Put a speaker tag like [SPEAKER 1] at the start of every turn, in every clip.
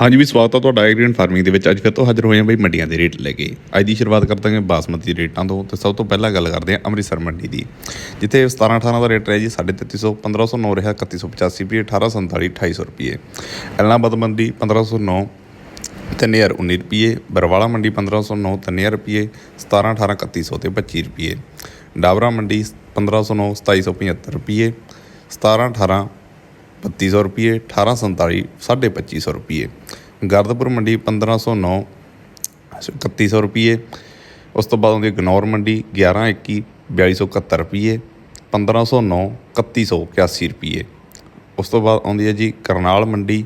[SPEAKER 1] ਹਾਂਜੀ ਵੀ ਸਵਾਗਤ ਹੈ ਤੁਹਾਡਾ ਐਗਰੀਨ ਫਾਰਮਿੰਗ ਦੇ ਵਿੱਚ ਅੱਜ ਫਿਰ ਤੋਂ ਹਾਜ਼ਰ ਹੋਏ ਹਾਂ ਬਈ ਮੰਡੀਆਂ ਦੇ ਰੇਟ ਲੈ ਕੇ। ਅੱਜ ਦੀ ਸ਼ੁਰੂਆਤ ਕਰਦੇ ਹਾਂ ਬਾਸਮਤੀ ਰੇਟਾਂ ਤੋਂ ਤੇ ਸਭ ਤੋਂ ਪਹਿਲਾਂ ਗੱਲ ਕਰਦੇ ਹਾਂ ਅੰਮ੍ਰਿਤਸਰ ਮੰਡੀ ਦੀ। ਜਿੱਥੇ 17 18 ਦਾ ਰੇਟ ਰਿਹਾ ਜੀ 3350 1509 ਰਿਹਾ 3185 ਰੁਪਏ 1847 2800 ਰੁਪਏ। ਐਲਨਾਬਾਦ ਮੰਡੀ 1509 3019 ਰੁਪਏ। ਬਰਵਾਲਾ ਮੰਡੀ 1509 3000 ਰੁਪਏ 17 18 3100 ਤੇ 25 ਰੁਪਏ। ਡਾਬਰਾ ਮੰਡੀ 1509 2775 ਰੁਪਏ। 17 18 3200 ਰੁਪਏ 1847 2550 ਰੁਪਏ ਗਰਦਪੁਰ ਮੰਡੀ 1509 3100 ਰੁਪਏ ਉਸ ਤੋਂ ਬਾਅਦ ਆਉਂਦੀ ਹੈ ਗਨੌਰ ਮੰਡੀ 1121 4271 ਰੁਪਏ 1509 3181 ਰੁਪਏ ਉਸ ਤੋਂ ਬਾਅਦ ਆਉਂਦੀ ਹੈ ਜੀ ਕਰਨਾਲ ਮੰਡੀ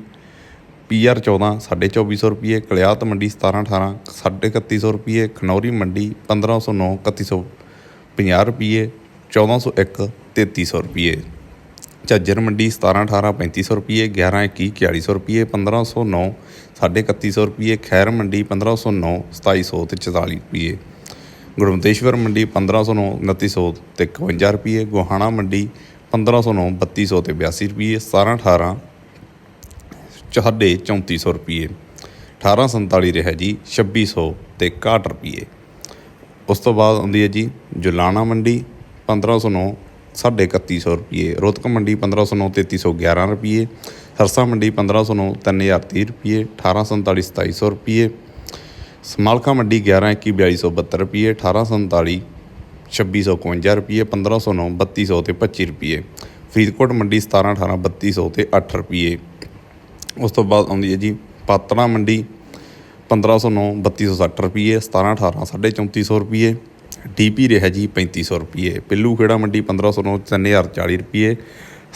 [SPEAKER 1] ਪੀਆਰ 14 2450 ਰੁਪਏ ਕਲਿਆਤ ਮੰਡੀ 17 18 3100 ਰੁਪਏ ਖਨੌਰੀ ਮੰਡੀ 1509 3150 ਰੁਪਏ 1401 3300 ਰੁਪਏ ਝੱਜਰ ਮੰਡੀ 17 18 3500 ਰੁਪਏ 11 21 4100 ਰੁਪਏ 1509 3100 ਰੁਪਏ ਖੈਰ ਮੰਡੀ 1509 2700 ਤੇ 44 ਰੁਪਏ ਗੁਰਮਤੇਸ਼ਵਰ ਮੰਡੀ 1509 2900 ਤੇ 51 ਰੁਪਏ ਗੋਹਾਣਾ ਮੰਡੀ 1509 3200 ਤੇ 82 ਰੁਪਏ 17 18 ਚੌਡੇ 3400 ਰੁਪਏ 1847 ਰਿਹਾ ਜੀ 2600 ਤੇ 61 ਰੁਪਏ ਉਸ ਤੋਂ ਬਾਅਦ ਆਉਂਦੀ ਹੈ ਜੀ, ਜੁਲਾਣਾ ਮੰਡੀ 1509 ਸਾਢੇ 3100 ਰੁਪਏ ਰੋਤਕ ਮੰਡੀ 1509 3311 ਰੁਪਏ ਹਰਸਾ ਮੰਡੀ 1509 3030 ਰੁਪਏ 1847 2700 ਰੁਪਏ ਸਮਾਲਕਾ ਮੰਡੀ 11 21 4272 ਰੁਪਏ 1847 2651 ਰੁਪਏ 1509 3200 ਤੇ 25 ਰੁਪਏ ਫਰੀਦਕੋਟ ਮੰਡੀ 17 18 3200 ਤੇ 8 ਰੁਪਏ ਉਸ ਤੋਂ ਬਾਅਦ ਆਉਂਦੀ ਹੈ ਜੀ ਪਾਤੜਾ ਮੰਡੀ 1509 3260 ਰੁਪਏ 17 18 3450 ਰੁਪਏ ਡੀਪੀ ਰਿਹਾ ਜੀ 3500 ਰੁਪਏ ਪਿੱਲੂ ਖੇੜਾ ਮੰਡੀ 1509 3040 ਰੁਪਏ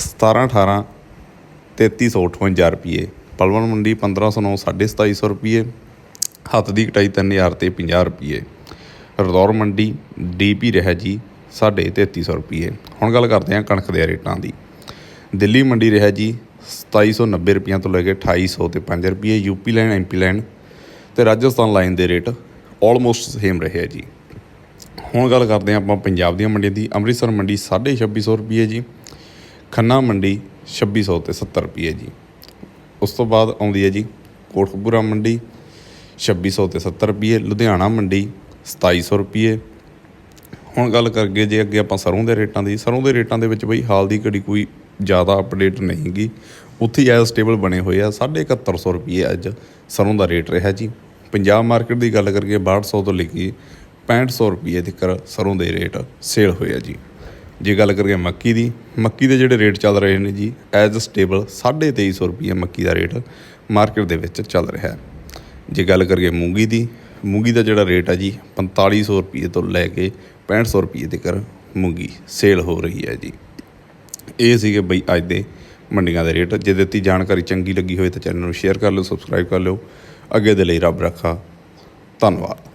[SPEAKER 1] 17 18 3358 ਰੁਪਏ ਪਲਵਨ ਮੰਡੀ 1509 2750 ਰੁਪਏ ਹੱਥ ਦੀ ਕਟਾਈ 3000 ਤੇ 50 ਰੁਪਏ ਰਦੌਰ ਮੰਡੀ ਡੀਪੀ ਰਿਹਾ ਜੀ 3350 ਰੁਪਏ ਹੁਣ ਗੱਲ ਕਰਦੇ ਹਾਂ ਕਣਕ ਦੇ ਰੇਟਾਂ ਦੀ। ਦਿੱਲੀ ਮੰਡੀ ਰਿਹਾ ਜੀ 2790 ਰੁਪਈਆਂ ਤੋਂ ਲੈ ਕੇ 2800 ਤੇ 5 ਰੁਪਏ ਯੂਪੀ ਲਾਈਨ ਐਮਪੀ ਲਾਈਨ ਤੇ ਰਾਜਸਥਾਨ ਲਾਈਨ ਦੇ ਰੇਟ ਆਲਮੋਸਟ ਸੇਮ ਰਹੇ ਜੀ। ਹੁਣ ਗੱਲ ਕਰਦੇ ਹਾਂ ਆਪਾਂ ਪੰਜਾਬ ਦੀਆਂ ਮੰਡੀਆਂ ਦੀ। ਅੰਮ੍ਰਿਤਸਰ ਮੰਡੀ 2650 ਰੁਪਏ ਜੀ, ਖੰਨਾ ਮੰਡੀ 2600 ਤੇ 70 ਰੁਪਏ ਜੀ। ਉਸ ਤੋਂ ਬਾਅਦ ਆਉਂਦੀ ਹੈ ਜੀ ਕੋਟਕਪੂਰਾ ਮੰਡੀ 2600 ਤੇ 70 ਰੁਪਏ, ਲੁਧਿਆਣਾ ਮੰਡੀ 2700 ਰੁਪਏ। ਹੁਣ ਗੱਲ ਕਰਗੇ ਜੇ ਅੱਗੇ ਆਪਾਂ ਸਰੋਂ ਦੇ ਰੇਟਾਂ ਦੀ ਸਰੋਂ ਦੇ ਰੇਟਾਂ ਦੇ ਵਿੱਚ ਬਈ ਹਾਲ ਦੀ ਘੜੀ ਕੋਈ ਜ਼ਿਆਦਾ ਅਪਡੇਟ ਨਹੀਂਗੀ ਉੱਥੇ ਜ਼ਿਆਦਾ ਸਟੇਬਲ ਬਣੇ ਹੋਏ ਆ 7150 ਰੁਪਏ ਅੱਜ ਸਰੋਂ ਦਾ ਰੇਟ ਰਿਹਾ ਜੀ। ਪੰਜਾਬ ਮਾਰਕੀਟ ਦੀ ਗੱਲ ਕਰਕੇ 6200 ਤੋਂ ਲੈ ਕੇ 6500 ਰੁਪਏ ਤੱਕ ਸਰੋਂ ਦੇ ਰੇਟ ਸੇਲ ਹੋਏ ਆ ਜੀ। ਜੇ ਗੱਲ ਕਰੀਏ ਮੱਕੀ ਦੀ, ਮੱਕੀ ਦੇ ਜਿਹੜੇ ਰੇਟ ਚੱਲ ਰਹੇ ਨੇ ਜੀ ਐਜ਼ ਸਟੇਬਲ 2350 ਰੁਪਏ ਮੱਕੀ ਦਾ ਰੇਟ ਮਾਰਕੀਟ ਦੇ ਵਿੱਚ ਚੱਲ ਰਿਹਾ ਹੈ। ਜੇ ਗੱਲ ਕਰੀਏ ਮੂੰਗੀ ਦੀ, ਮੂੰਗੀ ਦਾ ਜਿਹੜਾ ਰੇਟ ਹੈ ਜੀ 4500 ਰੁਪਏ ਤੋਂ ਲੈ ਕੇ 6500 ਰੁਪਏ ਤੱਕ ਮੂੰਗੀ ਸੇਲ ਹੋ ਰਹੀ ਹੈ ਜੀ। ਇਹ ਸੀਗੇ ਬਈ ਅੱਜ ਦੇ ਮੰਡੀਆਂ ਦੇ ਰੇਟ। ਜੇ ਦਿੱਤੀ ਜਾਣਕਾਰੀ ਚੰਗੀ ਲੱਗੀ ਹੋਵੇ ਤਾਂ ਚੈਨਲ ਨੂੰ ਸ਼ੇਅਰ ਕਰ ਲਓ ਸਬਸਕ੍ਰਾਈਬ ਕਰ ਲਓ। ਅੱਗੇ ਦੇ ਲਈ ਰੱਬ ਰੱਖਾ। ਧੰਨਵਾਦ।